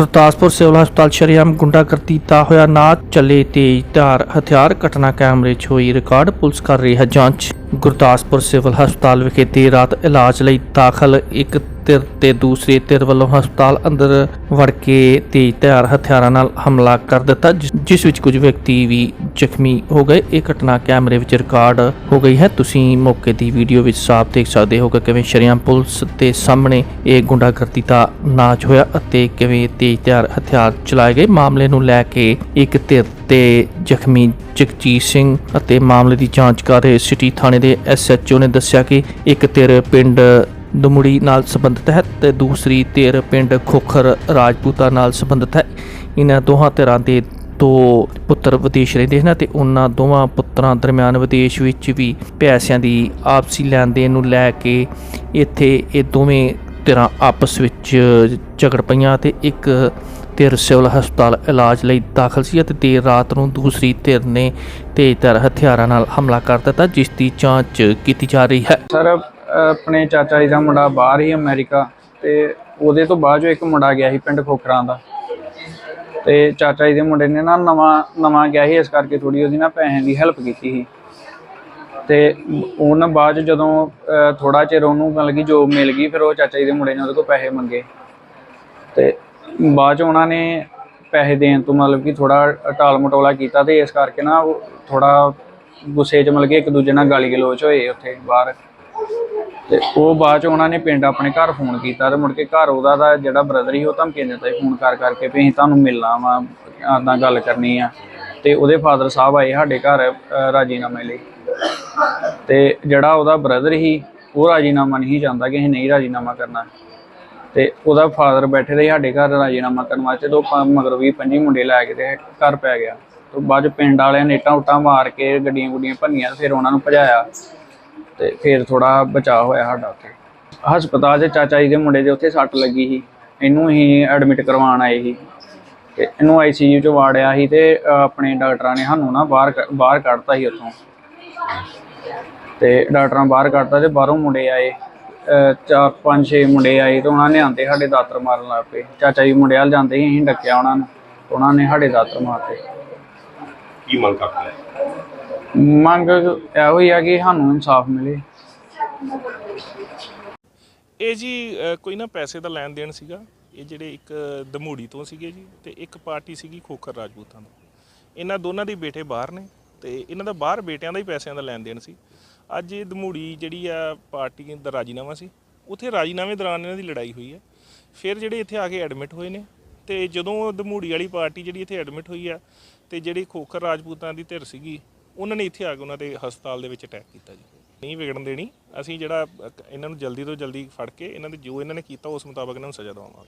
Gurdaspur civil ਹਸਪਤਾਲ ਸ਼ਰੇਆਮ ਗੁੰਡਾਗਰਦੀ ਦਾ ਹੋਇਆ ਨਾ ਚੱਲੇ ਤੇਜ਼ ਧਾਰ ਹਥਿਆਰ ਘਟਨਾ ਕੈਮਰੇ 'ਚ ਹੋਈ ਰਿਕਾਰਡ। ਪੁਲਿਸ ਕਰ ਰਹੀ ਹੈ ਜਾਂਚ। ਗੁਰਦਾਸਪੁਰ ਸਿਵਲ ਹਸਪਤਾਲ ਵਿਖੇ ਦੇਰ ਰਾਤ ਇਲਾਜ ਲਈ ਦਾਖਲ ਇੱਕ ਧਿਰ ਤੇ ਦੂਸਰੇ ਧਿਰ ਵੱਲੋਂ ਹਸਪਤਾਲ ਅੰਦਰ ਵੜ ਕੇ ਤੇਜ਼ ਧਾਰ ਹਥਿਆਰਾਂ ਨਾਲ ਹਮਲਾ ਕਰ ਦਿੱਤਾ, ਜਿਸ- ਜਿਸ ਵਿੱਚ ਕੁਝ ਵਿਅਕਤੀ ਵੀ ਜ਼ਖਮੀ ਹੋ ਗਏ। ਇਹ ਘਟਨਾ ਕੈਮਰੇ ਵਿੱਚ ਰਿਕਾਰਡ ਹੋ ਗਈ ਹੈ। ਤੁਸੀਂ ਮੌਕੇ ਦੀ ਵੀਡੀਓ ਵਿੱਚ ਸਾਫ਼ ਦੇਖ ਸਕਦੇ ਹੋ ਕਿ ਕਿਵੇਂ ਸ਼ਰੇਆਮ ਪੁਲਿਸ ਦੇ ਸਾਹਮਣੇ ਇਹ ਗੁੰਡਾਗਰਦੀ ਦਾ ਨਾਚ ਹੋਇਆ ਅਤੇ ਕਿਵੇਂ ਤੇਜ਼ ਧਾਰ ਹਥਿਆਰ ਚਲਾਏ ਗਏ। ਮਾਮਲੇ ਨੂੰ ਲੈ ਕੇ ਇੱਕ ਧਿਰ ਤੇ ਜ਼ਖਮੀ ਜਗਜੀਤ ਸਿੰਘ ਅਤੇ ਮਾਮਲੇ ਦੀ ਜਾਂਚ ਕਰ ਰਹੇ ਸਿਟੀ ਥਾਣੇ ਦੇ ਐਸਐਚਓ ਨੇ ਦੱਸਿਆ ਕਿ ਇੱਕ ਧਿਰ ਪਿੰਡ ਦੁਮੜੀ ਨਾਲ ਸੰਬੰਧਿਤ ਹੈ ਤੇ ਦੂਸਰੀ ਧਿਰ ਪਿੰਡ ਖੋਖਰ ਰਾਜਪੂਤਾ ਨਾਲ ਸੰਬੰਧਿਤ ਹੈ। ਇਹਨਾਂ ਦੋਹਾਂ ਧਿਰਾਂ ਦੇ ਦੋ ਪੁੱਤਰ ਵਿਦੇਸ਼ ਰਹਿੰਦੇ ਹਨ ਤੇ ਉਹਨਾਂ ਦੋਵਾਂ ਪੁੱਤਰਾਂ ਦਰਮਿਆਨ ਵਿਦੇਸ਼ ਵਿੱਚ ਵੀ ਪੈਸਿਆਂ ਦੀ ਆਪਸੀ ਲੈਣ ਦੇਣ ਨੂੰ ਲੈ ਕੇ ਇੱਥੇ ਇਹ ਦੋਵੇਂ ਧਿਰਾਂ ਆਪਸ ਵਿੱਚ ਝਗੜ ਪਈਆਂ ਤੇ ਇੱਕ ਧਿਰ ਸਿਵਲ ਹਸਪਤਾਲ ਇਲਾਜ ਲਈ ਦਾਖਲ ਸੀ ਅਤੇ ਦੇਰ ਰਾਤ ਨੂੰ ਦੂਸਰੀ ਧਿਰ ਨੇ ਤੇਜ਼ਧਾਰ ਹਥਿਆਰਾਂ ਨਾਲ ਹਮਲਾ ਕਰ ਦਿੱਤਾ, ਜਿਸ ਦੀ ਜਾਂਚ ਕੀਤੀ ਜਾ ਰਹੀ ਹੈ। ਸਰ, ਆਪਣੇ ਚਾਚਾ ਜੀ ਦਾ ਮੁੰਡਾ ਬਾਹਰ ਹੀ ਅਮਰੀਕਾ ਤੇ ਉਹਦੇ ਤੋਂ ਬਾਅਦ ਜੋ ਇੱਕ ਮੁੰਡਾ ਗਿਆ ਸੀ ਪਿੰਡ ਖੋਖਰਾਂ ਦਾ। ਤੇ ਚਾਚਾ ਜੀ ਦੇ ਮੁੰਡੇ ਨੇ ਨਾ ਨਵਾਂ ਨਵਾਂ ਗਿਆ ਸੀ, ਇਸ ਕਰਕੇ ਥੋੜੀ ਉਹਦੀ ਨਾ ਪੈਸੇ ਦੀ ਹੈਲਪ ਕੀਤੀ ਸੀ। ਤੇ ਉਹਨਾਂ ਬਾਅਦ 'ਚ ਜਦੋਂ ਥੋੜਾ ਚਿਰ ਉਹਨੂੰ ਮਤਲਬ ਕਿ ਜੋਬ ਮਿਲ ਗਈ, ਫਿਰ ਉਹ ਚਾਚਾ ਜੀ ਦੇ ਮੁੰਡੇ ਨੇ ਉਹਦੇ ਕੋਲ ਪੈਸੇ ਮੰਗੇ। ਤੇ ਬਾਅਦ 'ਚ ਉਹਨਾਂ ਨੇ ਪੈਸੇ ਦੇਣ ਤੋਂ ਮਤਲਬ ਕਿ ਥੋੜਾ ਟਾਲ ਮਟੋਲਾ ਕੀਤਾ ਤੇ ਇਸ ਕਰਕੇ ਨਾ ਉਹ ਥੋੜਾ ਗੁੱਸੇ 'ਚ ਮਤਲਬ ਕਿ ਇੱਕ ਦੂਜੇ ਨਾਲ ਗਾਲੀ ਗਲੋਚ ਹੋਏ ਉੱਥੇ ਬਾਹਰ। ਤੇ ਉਹ ਬਾਅਦ ਚ ਉਹਨਾਂ ਨੇ ਪਿੰਡ ਆਪਣੇ ਘਰ ਫੋਨ ਕੀਤਾ ਤੇ ਮੁੜ ਕੇ ਘਰ ਉਹਦਾ ਦਾ ਜਿਹੜਾ ਬ੍ਰਦਰ ਸੀ ਉਹ ਧਮਕੀ ਦਿੰਦਾ ਸੀ ਫੋਨ ਕਰ ਕਰਕੇ ਵੀ ਅਸੀਂ ਤੁਹਾਨੂੰ ਮਿਲਣਾ ਵਾ ਆਦਾਂ ਗੱਲ ਕਰਨੀ ਆ। ਤੇ ਉਹਦੇ ਫਾਦਰ ਸਾਹਿਬ ਆਏ ਸਾਡੇ ਘਰ ਰਾਜੀਨਾਮੇ ਲਈ। ਤੇ ਜਿਹੜਾ ਉਹਦਾ ਬ੍ਰਦਰ ਸੀ, ਉਹ ਰਾਜੀਨਾਮਾ ਨਹੀਂ ਜਾਂਦਾ ਕਿ ਅਸੀਂ ਨਹੀਂ ਰਾਜੀਨਾਮਾ ਕਰਨਾ। ਤੇ ਉਹਦਾ ਫਾਦਰ ਬੈਠੇ ਰਹੇ ਸਾਡੇ ਘਰ ਰਾਜੀਨਾਮਾ ਕਰਨ ਵਾਸਤੇ ਤੋਂ ਮਗਰ ਵੀ ਪੰਜੀ ਮੁੰਡੇ ਲੈ ਕੇ ਤੇ ਘਰ ਪੈ ਗਿਆ। ਤੋਂ ਬਾਅਦ 'ਚ ਪਿੰਡ ਵਾਲਿਆਂ ਨੇ ਇੱਟਾਂ ਉੱਟਾਂ ਮਾਰ ਕੇ ਗੱਡੀਆਂ ਗੁੱਡੀਆਂ ਭੰਨੀਆਂ ਫਿਰ ਉਹਨਾਂ ਨੂੰ ਭਜਾਇਆ। ਤੇ ਫਿਰ ਥੋੜਾ ਬਚਾਅ ਹੋਇਆ ਸਾਡਾ ਉੱਥੇ। ਹਸਪਤਾਲ 'ਚ ਚਾਚਾ ਜੀ ਦੇ ਮੁੰਡੇ ਦੇ ਉੱਥੇ ਸੱਟ ਲੱਗੀ ਸੀ। ਇਹਨੂੰ ਅਸੀਂ ਐਡਮਿਟ ਕਰਵਾਉਣ ਆਏ ਸੀ। ਤੇ ਇਹਨੂੰ ਆਈਸੀਯੂ 'ਚ ਵਾੜਿਆ ਸੀ ਤੇ ਆਪਣੇ ਡਾਕਟਰਾਂ ਨੇ ਸਾਨੂੰ ਨਾ ਬਾਹਰ ਕ- ਬਾਹਰ ਕੱਢਤਾ ਸੀ ਉੱਥੋਂ। ਤੇ ਡਾਕਟਰਾਂ ਬਾਹਰ ਕੱਢਤਾ ਤੇ ਬਾਹਰੋਂ ਮੁੰਡੇ ਆਏ। ਚਾਰ, ਪੰਜ, ਛੇ ਮੁੰਡੇ ਆਏ ਤੇ ਉਹਨਾਂ ਨੇ ਆਂਦੇ ਸਾਡੇ ਦਾਤਰ ਮਾਰਨ ਲੱਗ ਪਏ। ਚਾਚਾ ਜੀ ਮੁੰਡਿਆਂ ਜਾਂਦੇ ਸੀ, ਅਸੀਂ ਡੱਕਿਆ ਉਹਨਾਂ ਨੂੰ। ਉਹਨਾਂ ਨੇ ਸਾਡੇ ਦਾਤਰ ਮਾਰਤੇ। ਕੀ ਮੰਗ ਕਰਦੇ ਹੈ? ਮੰਗ ਇਹੋ ਹੀ ਆ ਕਿ ਸਾਨੂੰ ਇਨਸਾਫ ਮਿਲੇ। ਇਹ ਜੀ ਅ, ਕੋਈ ਨਾ ਪੈਸੇ ਦਾ ਲੈਣ ਦੇਣ ਸੀਗਾ। ਇਹ ਜਿਹੜੇ ਇੱਕ ਦਮੂੜੀ ਤੋਂ ਸੀਗੇ ਜੀ ਤੇ ਇੱਕ ਪਾਰਟੀ ਸੀਗੀ ਖੋਖਰ ਰਾਜਪੂਤਾਂ ਤੋਂ। ਇਹਨਾਂ ਦੋਨਾਂ ਦੇ ਬੇਟੇ ਬਾਹਰ ਨੇ ਤੇ ਇਹਨਾਂ ਦਾ ਬਾਹਰ ਬੇਟਿਆਂ ਦਾ ਹੀ ਪੈਸਿਆਂ ਦਾ ਲੈਣ ਦੇਣ ਸੀ। ਅੱਜ ਇਹ ਦਮੂੜੀ ਜਿਹੜੀ ਆ ਪਾਰਟੀ ਦਾ ਰਾਜੀਨਾਮਾ ਸੀ ਉੱਥੇ ਰਾਜੀਨਾਮੇ ਦੌਰਾਨ ਇਹਨਾਂ ਦੀ ਲੜਾਈ ਹੋਈ ਹੈ। ਫਿਰ ਜਿਹੜੇ ਇੱਥੇ ਆ ਕੇ ਐਡਮਿਟ ਹੋਏ ਨੇ ਤੇ ਜਦੋਂ ਦਮੂੜੀ ਵਾਲੀ ਪਾਰਟੀ ਜਿਹੜੀ ਇੱਥੇ ਐਡਮਿਟ ਹੋਈ ਆ ਤੇ ਜਿਹੜੀ ਖੋਖਰ ਰਾਜਪੂਤਾਂ ਦੀ ਧਿਰ ਸੀਗੀ, ਉਹਨਾਂ ਨੇ ਇੱਥੇ ਆ ਕੇ ਉਹਨਾਂ ਦੇ ਹਸਪਤਾਲ ਦੇ ਵਿੱਚ ਅਟੈਕ ਕੀਤਾ ਜੀ। ਨਹੀਂ ਵਿਗੜਨ ਦੇਣੀ, ਅਸੀਂ ਜਿਹੜਾ ਇਹਨਾਂ ਨੂੰ ਜਲਦੀ ਤੋਂ ਜਲਦੀ ਫੜ ਕੇ, ਇਹਨਾਂ ਦੇ ਜੋ ਇਹਨਾਂ ਨੇ ਕੀਤਾ, ਉਸ ਮੁਤਾਬਕ ਇਹਨਾਂ ਨੂੰ ਸਜ਼ਾ ਦਵਾਵਾਂਗੇ